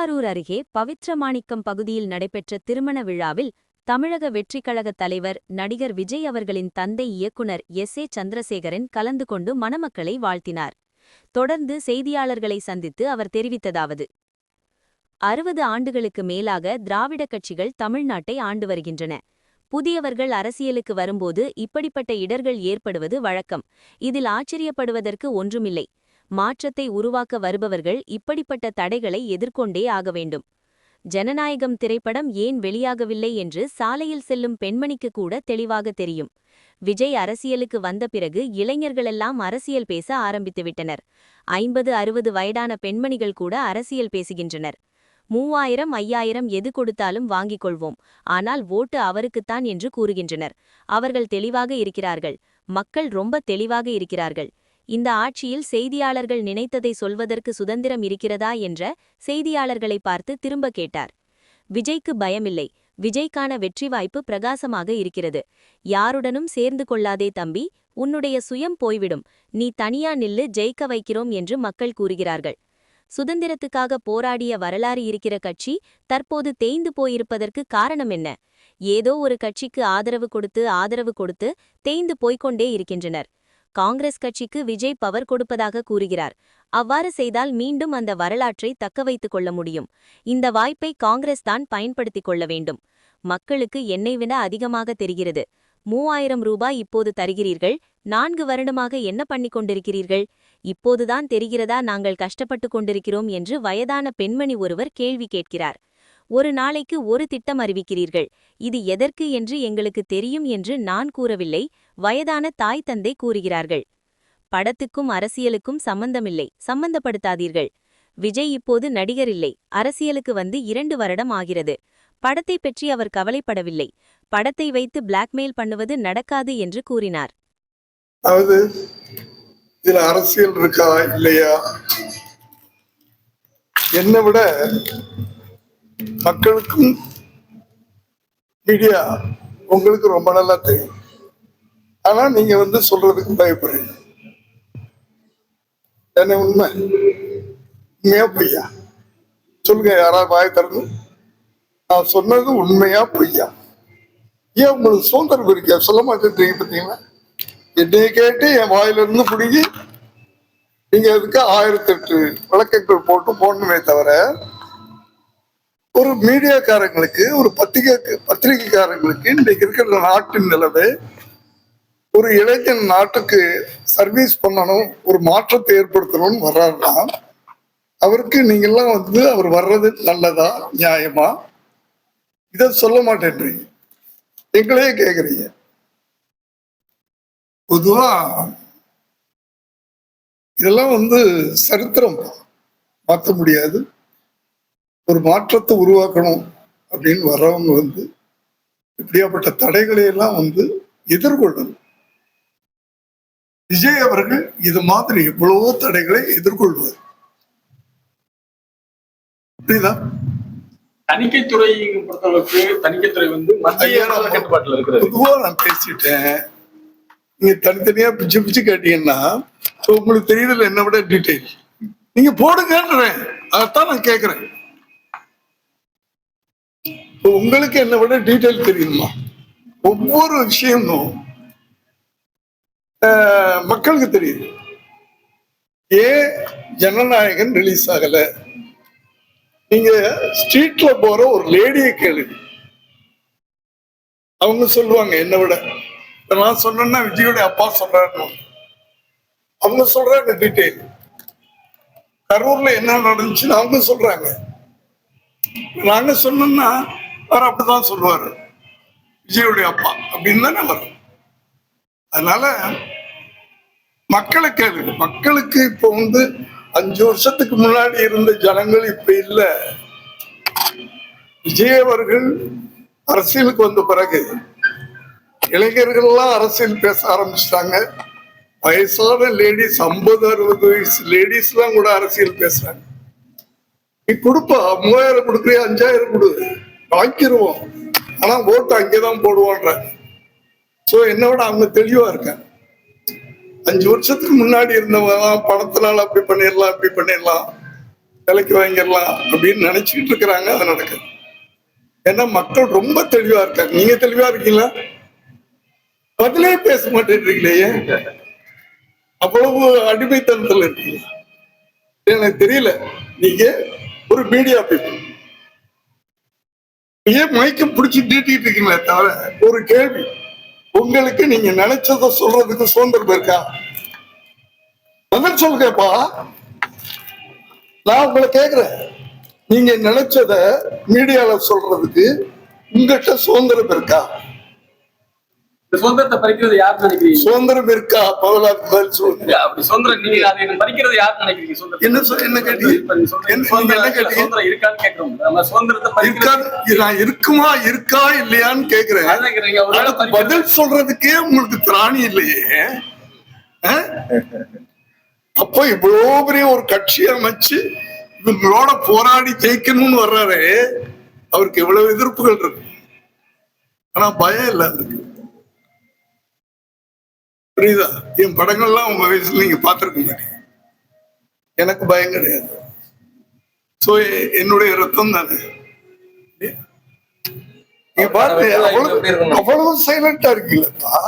திருவாரூர் அருகே பவித்ரமாணிக்கம் பகுதியில் நடைபெற்ற திருமண விழாவில் தமிழக வெற்றிக்கழக தலைவர் நடிகர் விஜய் அவர்களின் தந்தை இயக்குனர் எஸ் ஏ சந்திரசேகரன் கலந்து கொண்டு மணமக்களை வாழ்த்தினார். தொடர்ந்து செய்தியாளர்களை சந்தித்து அவர் தெரிவித்ததாவது அறுபது ஆண்டுகளுக்கு மேலாக திராவிடக் கட்சிகள் தமிழ்நாட்டை ஆண்டு வருகின்றன. புதியவர்கள் அரசியலுக்கு வரும்போது இப்படிப்பட்ட இடர்கள் ஏற்படுவது வழக்கம். இதில் ஆச்சரியப்படுவதற்கு ஒன்றுமில்லை. மாற்றத்தை உருவாக்க வருபவர்கள் இப்படிப்பட்ட தடைகளை எதிர்கொண்டே ஆக வேண்டும். ஜனநாயகம் திரைப்படம் ஏன் வெளியாகவில்லை என்று சாலையில் செல்லும் பெண்மணிக்கு கூட தெளிவாக தெரியும். விஜய் அரசியலுக்கு வந்த பிறகு இளைஞர்களெல்லாம் அரசியல் பேச ஆரம்பித்துவிட்டனர் ஐம்பது அறுபது வயதான பெண்மணிகள் கூட அரசியல் பேசுகின்றனர். மூவாயிரம் ஐயாயிரம் எது கொடுத்தாலும் வாங்கிக் கொள்வோம். ஆனால் ஓட்டு அவருக்குத்தான் என்று கூறுகின்றனர். அவர்கள் தெளிவாக இருக்கிறார்கள். மக்கள் ரொம்ப தெளிவாக இருக்கிறார்கள். இந்த ஆட்சியில் செய்தியாளர்கள் நினைத்ததை சொல்வதற்கு சுதந்திரம் இருக்கிறதா என்ற செய்தியாளர்களை பார்த்து திரும்ப கேட்டார். விஜய்க்கு பயமில்லை. விஜய்க்கான வெற்றி வாய்ப்பு பிரகாசமாக இருக்கிறது. யாருடனும் சேர்ந்து கொள்ளாதே தம்பி உன்னுடைய சுயம் போய்விடும். நீ தனியா நில்லு ஜெயிக்க வைக்கிறோம் என்று மக்கள் கூறுகிறார்கள். சுதந்திரத்துக்காக போராடிய வரலாறு இருக்கிற கட்சி தற்போது தேய்ந்து போயிருப்பதற்கு காரணம் என்ன? ஏதோ ஒரு கட்சிக்கு ஆதரவு கொடுத்து ஆதரவு கொடுத்து தேய்ந்து போய்கொண்டே இருக்கின்றனர். காங்கிரஸ் கட்சிக்கு விஜய் பவர் கொடுப்பதாக கூறுகிறார். அவ்வாறு செய்தால் மீண்டும் அந்த வரலாற்றை தக்க வைத்துக் கொள்ள முடியும். இந்த வாய்ப்பை காங்கிரஸ் தான் பயன்படுத்திக் கொள்ள வேண்டும். மக்களுக்கு என்னை விட அதிகமாக தெரிகிறது. மூவாயிரம் ரூபாய் இப்போது தருகிறீர்கள். நான்கு வருடமாக என்ன பண்ணிக் கொண்டிருக்கிறீர்கள்? இப்போதுதான் தெரிகிறதா நாங்கள் கஷ்டப்பட்டு கொண்டிருக்கிறோம் என்று வயதான பெண்மணி ஒருவர் கேள்வி கேட்கிறார். ஒரு நாளைக்கு ஒரு திட்டம் அறிவிக்கிறீர்கள். இது எதற்கு என்று எங்களுக்கு தெரியும் என்று நான் கூறவில்லை. வயதான தாய் தந்தை கூறுகிறார்கள். படத்துக்கும் அரசியலுக்கும் சம்பந்தமில்லை. சம்பந்தப்படுத்தாதீர்கள். விஜய் இப்போது நடிகர் இல்லை அரசியலுக்கு வந்து இரண்டு வருடம் ஆகிறது. படத்தை பற்றி அவர் கவலைப்படவில்லை. படத்தை வைத்து பிளாக்மெயில் பண்ணுவது நடக்காது என்று கூறினார். அதாவது இதுல அரசியல் இருக்கா இல்லையா? என்னை விட மக்களுக்கும் மீடியா உங்களுக்கு ரொம்ப நல்லா தெரியும். ஆனா நீங்க வந்து சொல்றதுக்கு பயப்படுறீங்க. என்ன உண்மை? உண்மையா பொய்யா? சொல்லுங்க யாராவது வாய் திறந்து. நான் சொன்னது உண்மையா பொய்யா? ஏன் உங்களுக்கு சுதந்திரம் இருக்கா? சொல்ல மாட்டேன்றீங்க பார்த்தீங்களா என்னைய கேட்டு என் வாயில இருந்து பிடிங்கி நீங்க அதுக்கு ஆயிரத்தி எட்டு விளக்கங்கள் போட்டு போடணுமே தவிர ஒரு மீடியாக்காரங்களுக்கு ஒரு பத்திரிகை பத்திரிகைக்காரங்களுக்கு இன்றைக்கு இருக்கிற நாட்டின் நிலவு ஒரு இளைஞன் நாட்டுக்கு சர்வீஸ் பண்ணணும் ஒரு மாற்றத்தை ஏற்படுத்தணும்னு வர்றாருன்னா அவருக்கு நீங்கெல்லாம் வந்து அவர் வர்றது நல்லதா நியாயமா? இதை சொல்ல மாட்டேன்றீங்க. எங்களையே கேக்குறீங்க. பொதுவா இதெல்லாம் வந்து சரித்திரம். மாற்ற முடியாது. ஒரு மாற்றத்தை உருவாக்கணும் அப்படின்னு வர்றவங்க வந்து இப்படியாப்பட்ட தடைகளை எல்லாம் வந்து எதிர்கொள்ளணும். விஜய் அவர்கள் இது மாதிரி எவ்வளவோ தடைகளை எதிர்கொள்வார். புரியுதா? தணிக்கைத்துறை பொறுத்தளவுக்கு தணிக்கைத்துறை வந்து மத்திய கட்டுப்பாட்டுல இருக்கிறது. பொதுவா நான் பேசிட்டேன். நீங்க தனித்தனியா பிச்சு பிச்சு கேட்டீங்கன்னா உங்களுக்கு தெரியுதுல என்ன விட டீட்டெயில் நீங்க போடுங்கன்றேன். அதைத்தான் நான் கேக்குறேன். உங்களுக்கு என்ன விட டீட்டெயில் தெரியுமா? ஒவ்வொரு விஷயமும் மக்களுக்கு தெரியுது. ஏன் ஜனநாயகன் ரிலீஸ் ஆகல. நீங்க ஸ்ட்ரீட்ல போற ஒரு லேடியை கேளுங்க அவங்க சொல்லுவாங்க என்ன விட. நான் சொன்னேன்னா விஜயோட அப்பா சொல்றாரு அவங்க சொல்றாங்க டீட்டெயில் கரூர்ல என்ன நடந்துச்சுன்னு அவங்க சொல்றாங்க. நாங்க சொன்னோம்னா அவர் அப்படிதான் சொல்லுவாரு. விஜயோடைய அப்பா அப்படின்னு தானே வரும். அதனால மக்களை மக்களுக்கு இப்போ வந்து அஞ்சு வருஷத்துக்கு முன்னாடி இருந்த ஜனங்கள் இப்ப இல்ல. விஜய் அவர்கள் அரசியலுக்கு வந்த பிறகு இளைஞர்கள்லாம் அரசியல் பேச ஆரம்பிச்சிட்டாங்க. வயசான லேடிஸ் ஐம்பது அறுபது வயசு லேடிஸ் எல்லாம் கூட அரசியல் பேசுறாங்க. நீ கொடுப்பா மூவாயிரம் கொடுக்குறியா அஞ்சாயிரம் கொடு. வாங்கிடுவோம் ஆனா ஓட்டு அங்கேதான் போடுவோன்ற சோ என்னோட அவங்க தெளிவா இருக்காங்க. அஞ்சு வருஷத்துக்கு முன்னாடி இருந்தவங்க பணத்தினால அப்படி பண்ணிடலாம் அப்படி பண்ணிடலாம் விலைக்கு வாங்கிடலாம் அப்படின்னு நினைச்சுக்கிட்டு இருக்கிறாங்க அது நடக்குது. ஏன்னா மக்கள் ரொம்ப தெளிவா இருக்காங்க. நீங்க தெளிவா இருக்கீங்களா? பதிலே பேச மாட்டேன்றீங்களே அவ்வளவு அடிமைத்தனத்துல இருக்கீங்க. எனக்கு தெரியல. நீங்க ஒரு மீடியா பீப்புள் ஏன் மயக்கம் பிடிச்சி நீட்டிட்டு இருக்கீங்களே தவிர ஒரு கேள்வி. உங்களுக்கு நீங்க நினைச்சத சொல்றதுக்கு சுதந்திரம் இருக்கா? பதில் சொல்லுங்கப்பா. நான் உங்களை கேக்குறேன். நீங்க நினைச்சத மீடியால சொல்றதுக்கு உங்ககிட்ட சுதந்திரம் இருக்கா? சுதந்திரத்தை பறிக்கிறது யார் நினைக்கிறீங்க? சுதந்திரம் இருக்கா? இல்ல, அப்படி சுதந்திரம் நீங்க அதை பறிக்கிறது யார் நினைக்கிறீங்க? சுதந்திரம். என்ன என்ன கேட்டீங்க? சுதந்திரம் இருக்கான்னு கேக்குறோம். நம்ம சுதந்திரத்தை இருக்கா பறிக்கிறது நான் இருக்குமா? இருக்கா? இல்லையான்னு கேக்குறேன். பதில் சொல்றதுக்கே உங்களுக்கு திராணி இல்லையே? அப்போ இவ்வளவு பெரிய ஒரு கட்சி அமைச்சு இவங்களோட போராடி ஜெயிக்கணும்னு வர்றாரு அவருக்கு இவ்வளவு எதிர்ப்புகள் இருக்கு. ஆனா பயம் இல்ல அதுக்கு புரியுதா? என் படங்கள்லாம் உங்க வயசுல நீங்க பார்த்திருக்க மாட்டீங்க. எனக்கு பயம் கிடையாது. சோ என்னுடைய ரத்தம் தானே? நீங்க பாருங்க அவ்வளவு அவ்வளவு சைலண்டா இருக்கீங்களா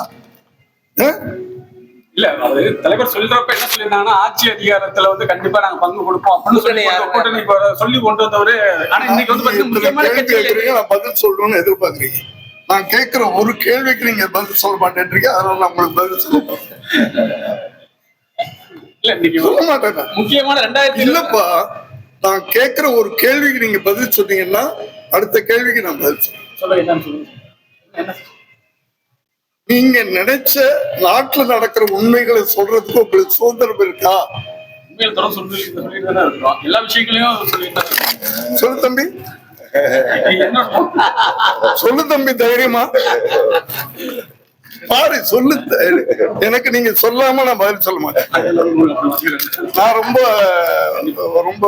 இல்ல அது தலைவர் சொல்றப்ப என்ன சொல்லியிருந்தாங்கன்னா ஆட்சி அதிகாரத்துல வந்து கண்டிப்பா நாங்க பங்கு கொடுப்போம் அப்படின்னு சொல்லி கூட்டணி சொல்லி கொண்டு வந்தவரு. ஆனா இன்னைக்கு வந்து பதில் சொல்லணும்னு எதிர்பார்க்கறீங்க. நான் கேட்கிற ஒரு கேள்விக்கு நீங்க பதில் சொல்ல மாட்டேன்றீங்க அதனால நான் உங்களுக்கு பதில் சொல்ல மாட்டேன். மாட்டேன். முக்கியமான ரெண்டாயிரத்தி இல்லப்பா நான் கேட்கிற ஒரு கேள்விக்கு நீங்க பதில் சொன்னீங்கன்னா அடுத்த கேள்விக்கு நான் பதில் சொல்லுங்க நீங்க நினைச்ச நாட்டுல நடக்கிற உண்மைகளை சொல்றதுக்கு உங்களுக்கு சுதந்திரம் இருக்கா எல்லா விஷயங்களையும். சொல்லு தம்பி சொல்லு தம்பி தைரியமா. பாரு சொல்லு. எனக்கு நீங்க சொல்லாம நான் பதில் சொல்ல மாட்டேன். நான் ரொம்ப ரொம்ப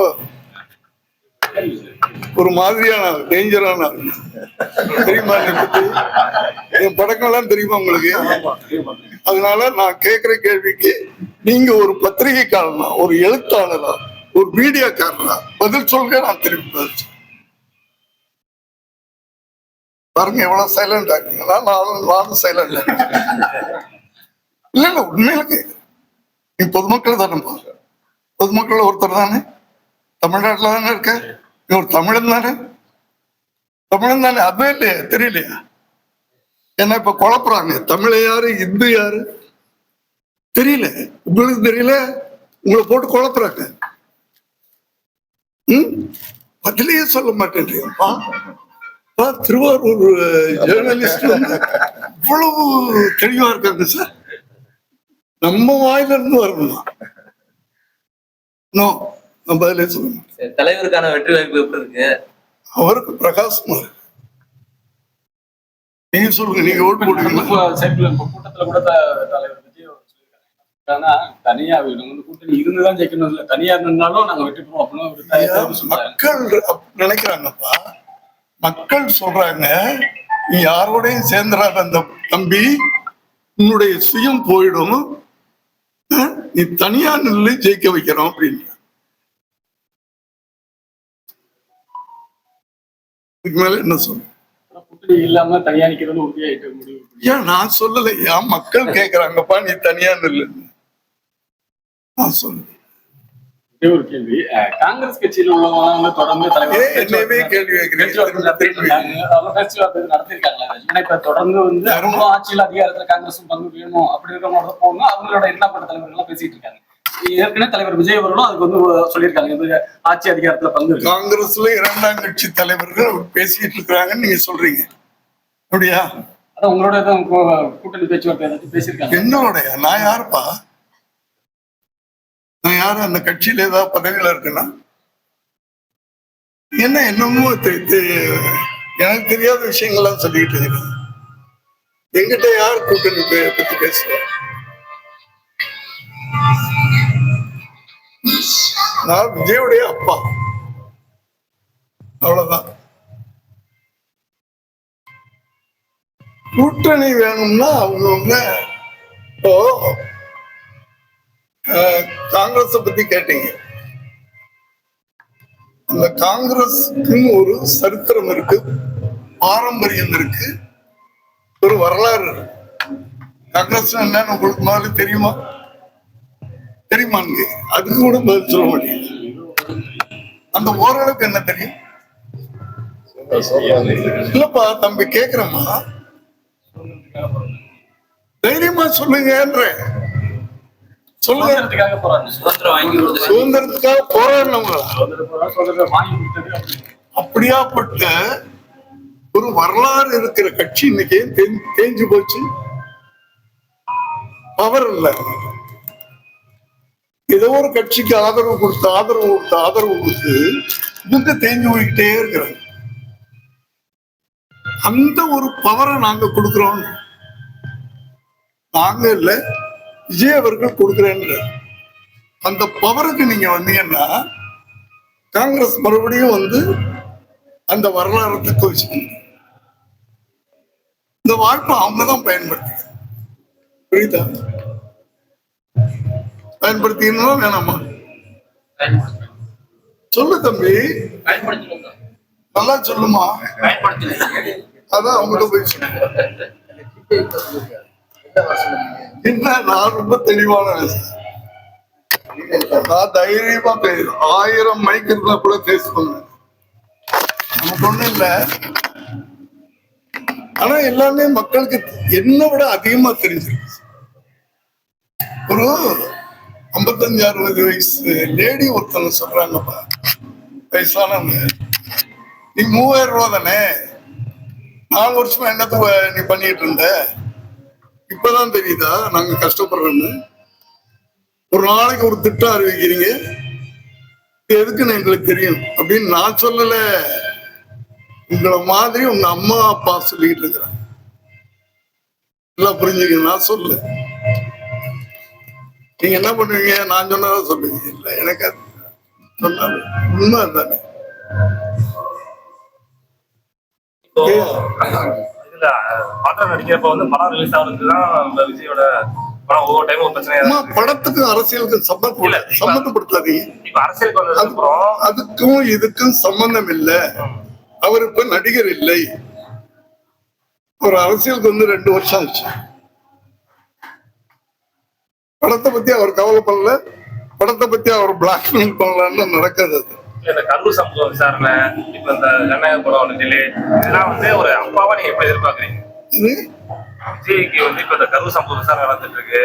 ஒரு மாதிரியான டேஞ்சரான தெரியுமா என் படக்கம் என் படங்கள்லாம் தெரியுமா உங்களுக்கு? அதனால நான் கேட்கிற கேள்விக்கு நீங்க ஒரு பத்திரிகைக்காரனா ஒரு எழுத்தாளரா ஒரு மீடியாக்காரனா பதில் சொல்க நான் திரும்பி பதில் பாருங்க எவ்வளவு சைலண்ட் ஆகுங்களா நானும் நானும் சைலண்ட் இல்ல இல்ல உண்மையில கேக்குறேன் நீ பொதுமக்கள் தானே பொதுமக்கள் ஒருத்தர் தானே. தமிழ்நாட்டுல தானே இருக்க? நீ ஒரு தமிழன் தானே? தமிழன் தானே. அதுவே இல்லையா தெரியலையா. ஏன்னா இப்ப குழப்புறாங்க. தமிழ யாரு? இந்து யாரு? தெரியல. உங்களுக்கு தெரியல? உங்களை போட்டு குழப்புறாங்க. ம்? பதிலையே சொல்ல மாட்டேன்றீங்கப்பா. பா, திருவாரூர் ஜேர்னலிஸ்ட் இவ்வளவு தெளிவா இருக்காங்க சார். நம்ம வாயில இருந்து வரணுமா? நோ நான் பதிலே சொல்ல மாட்டேன். சரி, தலைவருக்கான வெற்றி வாய்ப்பு எப்படி இருக்கு? அவருக்கு பிரகாசமா நீங்க சொல்லுங்க நீங்க ஓட்டு சைக்கிள் இப்ப கூட்டத்துல கூட தலைவர் விஜய் ஆனா தனியா நம்ம வந்து கூட்டணி இருந்துதான் ஜெயிக்கணும் இல்ல. தனியா இருந்தாலும் நாங்க வெற்றி பெறுவோம் அப்படின்னு மக்கள் நினைக்கிறாங்கப்பா. மக்கள் சொல்றாங்க நீ யாரோடையும் சேர்ந்துடாத அந்த தம்பி உன்னுடைய சுயம் போயிடும். நீ தனியா நின்று ஜெயிக்க வைக்கிறோம் அப்படின்னு இதுக்கு மேல என்ன சொல்ல இல்லாம தனியா நிக்கிறது உறுதியாயிட்டு முடிவு ஏன் நான் சொல்லலையா? மக்கள் கேக்குறாங்கப்பா நீ தனியா நில்லு. நான் சொல்லுவேன் ஒரே ஒரு கேள்வி. காங்கிரஸ் கட்சியில உள்ளவங்க வந்து தொடர்ந்து தலைவர் கேள்வி நடத்திருக்காங்களா? ஏன்னா இப்ப தொடர்ந்து வந்து அவங்களும் ஆட்சியில் அதிகாரத்துல காங்கிரஸும் பங்கு வேணும் அப்படிங்கிற மாதிரி தான் போகணும் அவங்களோட எண்ணப்பட்ட தலைவர்கள் எல்லாம் பேசிட்டு இருக்காங்க. ஏற்கனவே தலைவர் விஜய் அவர்களும் அதுக்கு வந்து சொல்லியிருக்காங்க. இது ஆட்சி அதிகாரத்துல பங்கு காங்கிரஸ்ல இரண்டாம் கட்சி தலைவர்கள் பேசிட்டு இருக்கிறாங்கன்னு நீங்க சொல்றீங்க. அப்படியா? அதான் உங்களோட கூட்டணி பேச்சுவார்த்தை பேசியிருக்காங்க. என்னோடைய? நான் யாருப்பா? யாரு அந்த கட்சியில ஏதாவது பதவியில இருக்குன்னா? என்ன என்னமோ எனக்கு தெரியாத விஷயங்கள்லாம் சொல்லிட்டு இருக்கிறேன் எங்கிட்ட யார் கூட்டணி பத்தி பேசுற நான் விஜயுடைய அப்பா. அவ்வளவுதான். கூட்டணி வேணும்னா அவங்கவுங்க இப்போ காங்கிரஸ் பத்தி கேட்டீங்க. அந்த காங்கிரஸ்க்கு ஒரு சரித்திரம் இருக்கு பாரம்பரியம் இருக்கு ஒரு வரலாறு காங்கிரஸ் என்னன்னு உங்களுக்கு மாதிரி தெரியுமா? தெரியுமாங்க அதுக்கு கூட பதில் சொல்ல முடியும் அந்த ஓரளவுக்கு என்ன தெரியும்? இல்லப்பா தம்பி கேக்குறமா தைரியமா சொல்லுங்கன்ற சொல்லுங்க. சுதந்திரத்துக்காக போராடினவங்களா அப்படியாப்பட்ட ஒரு வரலாறு இருக்கிற கட்சி இன்னைக்கு ஏன் தேஞ்சு போச்சு? பவர் இல்ல. ஏதோ ஒரு கட்சிக்கு ஆதரவு கொடுத்து ஆதரவு கொடுத்து ஆதரவு கொடுத்து இவங்க தேஞ்சு போய்கிட்டே இருக்கிறாங்க. அந்த ஒரு பவரை நாங்க கொடுக்கிறோம். நாங்க இல்ல. விஜய் அவர்கள் கொடுக்கிறேன்ற அந்த பவருக்கு நீங்க வந்தீங்கன்னா காங்கிரஸ் மறுபடியும் வந்து அந்த வரலாறு தக்க வச்சுக்கணும் இந்த வாய்ப்பை அவங்க தான் பயன்படுத்தி புரியுதா? பயன்படுத்திக்கணும் வேணாமா? சொல்லு தம்பி. நல்லா சொல்லுமா? அதான் அவங்ககிட்ட போய் என்ன நான் ரொம்ப தெளிவான நான் தைரியமா பேசு ஆயிரம் மைக் இருந்தா கூட பேசுவாங்க நமக்கு ஒண்ணும் இல்ல. ஆனா எல்லாமே மக்களுக்கு என்ன விட அதிகமா தெரிஞ்சிருக்கு. ஒரு ஐம்பத்தஞ்சு அறுபது வயசு லேடி ஒருத்தவங்க சொல்றாங்கப்பா. வயசானவங்க. நீ மூவாயிரம் ரூபா தானே? நாலு வருஷமா என்னத்த நீ பண்ணிட்டு இருந்த? இப்பதான் தெரியுதா? நாங்க கஷ்டப்படுறோன்னு ஒரு நாளைக்கு ஒரு திட்டம் அறிவிக்கிறீங்க. எதுக்குன்னு எங்களுக்கு தெரியும். அப்படின்னு நான் சொல்லல. உங்களை மாதிரி உங்க அம்மா அப்பா சொல்லிட்டு இருக்கிறாங்க. எல்லாம் புரிஞ்சுக்க நான் சொல்லு நீங்க என்ன பண்ணுவீங்க? நான் சொன்னதா சொல்லுவீங்க இல்ல எனக்கு சொன்னாலும் உண்மை தானே பாத்திரம் நடிக்கிறப்ப வந்து படம் ரிலீஸ் ஆகுறதுக்கு தான் விஜயோட படம் ஒவ்வொரு டைம் ஒரு பிரச்சனையா அம்மா இருக்கு படத்துக்கும் அரசியலுக்கும் சம்மந்தம் இல்ல, இப்ப அரசியலுக்கு அப்புறம் அதுக்கும் இதுக்கும் சம்பந்தம் இல்ல. அவர் இப்ப நடிகர் இல்லை. ஒரு அரசியலுக்கு வந்து ரெண்டு வருஷம் ஆச்சு. படத்தை பத்தி அவர் கவலைப்படல படத்தை பத்தி அவர் பிளாக்மெயில் பண்ணலன்னு நடக்காது அது. இந்த கரூர் சம்பவம் விசாரணை இப்ப இந்த ஜனநாயக படம் டிலே இதெல்லாம் வந்து ஒரு அப்பாவா நீங்க எப்படி எதிர்பார்க்கறீங்க? விஜய்க்கு வந்து இப்ப இந்த கரூர் சம்பவம் விசாரணை நடந்துட்டு இருக்கு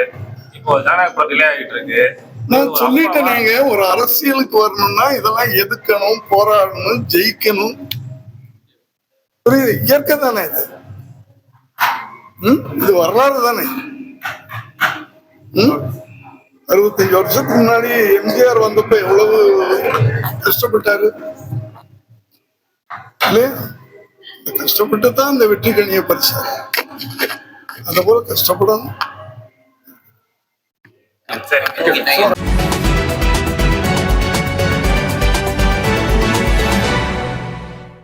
இப்போ ஜனநாயக படம் டிலே ஆகிட்டு இருக்கு நான் ஒரு சொல்லிட்டேன் அப்பாவா- நீங்க ஒரு அரசியலுக்கு வரணும்னா இதெல்லாம் எதுக்கணும் போராடணும் ஜெயிக்கணும். புரியுது? இயற்கை தானே இது? இது வரலாறு தானே. ம்? அறுபத்தஞ்சு வருஷத்துக்கு முன்னாடி எம்ஜிஆர் வந்தப்ப எவ்வளவு கஷ்டப்பட்டாரு? இல்லையா? கஷ்டப்பட்டு தான் இந்த வெற்றி கணியை பறிச்சாரு. அத போல கஷ்டப்படணும்.